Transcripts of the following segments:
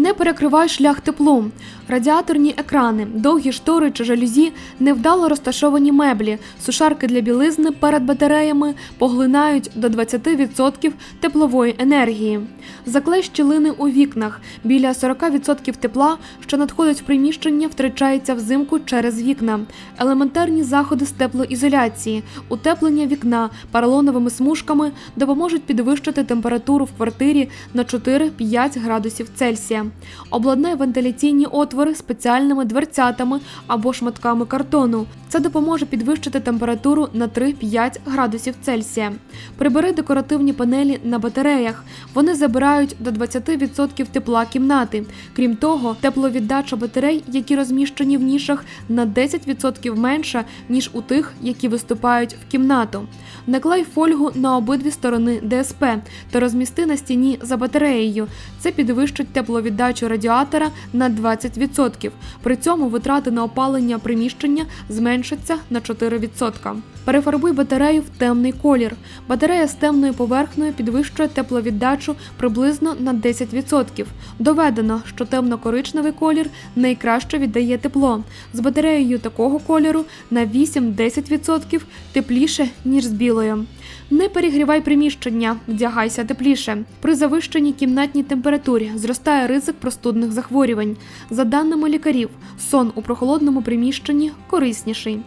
Не перекривай шлях теплу. Радіаторні екрани, довгі штори чи жалюзі, невдало розташовані меблі, сушарки для білизни перед батареями поглинають до 20% теплової енергії. Заклей щілини у вікнах. Біля 40% тепла, що надходить в приміщення, втрачається взимку через вікна. Елементарні заходи з теплоізоляції, утеплення вікна поролоновими смужками допоможуть підвищити температуру в квартирі на 4-5 градусів Цельсія. Обладнай вентиляційні отвори спеціальними дверцятами або шматками картону. Це допоможе підвищити температуру на 3-5 градусів Цельсія. Прибери декоративні панелі на батареях. Вони забирають до 20% тепла кімнати. Крім того, тепловіддача батарей, які розміщені в нішах, на 10% менша, ніж у тих, які виступають в кімнату. Наклей фольгу на обидві сторони ДСП та розмісти на стіні за батареєю. Це підвищить тепловіддачу радіатора на 20%. При цьому витрати на опалення приміщення зменшаться на 4%. Перефарбуй батарею в темний колір. Батарея з темною поверхнею підвищує тепловіддачу приблизно на 10%. Доведено, що темно-коричневий колір найкраще віддає тепло. З батареєю такого кольору на 8-10% тепліше, ніж з білою. Не перегрівай приміщення, вдягайся тепліше. При завищеній кімнатній температурі зростає ризик простудних захворювань. За даними лікарів, сон у прохолодному приміщенні корисніший.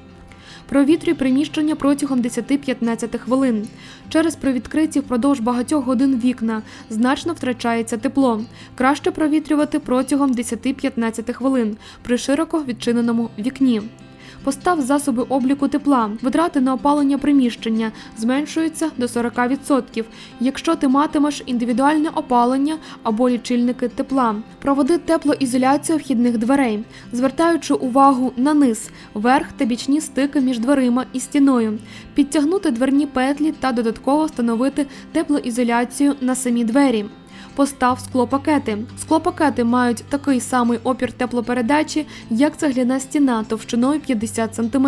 Провітрюй приміщення протягом 10-15 хвилин. Через привідкриті впродовж багатьох годин вікна значно втрачається тепло. Краще провітрювати протягом 10-15 хвилин при широко відчиненому вікні. Постав засоби обліку тепла. Витрати на опалення приміщення зменшуються до 40%, якщо ти матимеш індивідуальне опалення або лічильники тепла. Проводи теплоізоляцію вхідних дверей, звертаючи увагу на низ, верх та бічні стики між дверима і стіною, підтягнути дверні петлі та додатково встановити теплоізоляцію на самі двері. Постав склопакети. Склопакети мають такий самий опір теплопередачі, як цегляна стіна товщиною 50 см.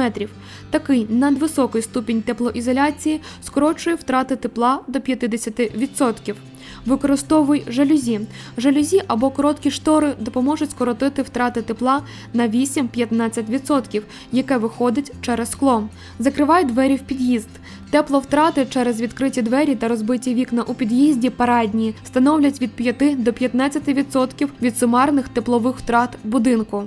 Такий надвисокий ступінь теплоізоляції скорочує втрати тепла до 50%. Використовуй жалюзі. Жалюзі або короткі штори допоможуть скоротити втрати тепла на 8-15%, яке виходить через скло. Закривай двері в під'їзд. Тепловтрати через відкриті двері та розбиті вікна у під'їзді парадні становлять від 5 до 15% від сумарних теплових втрат будинку.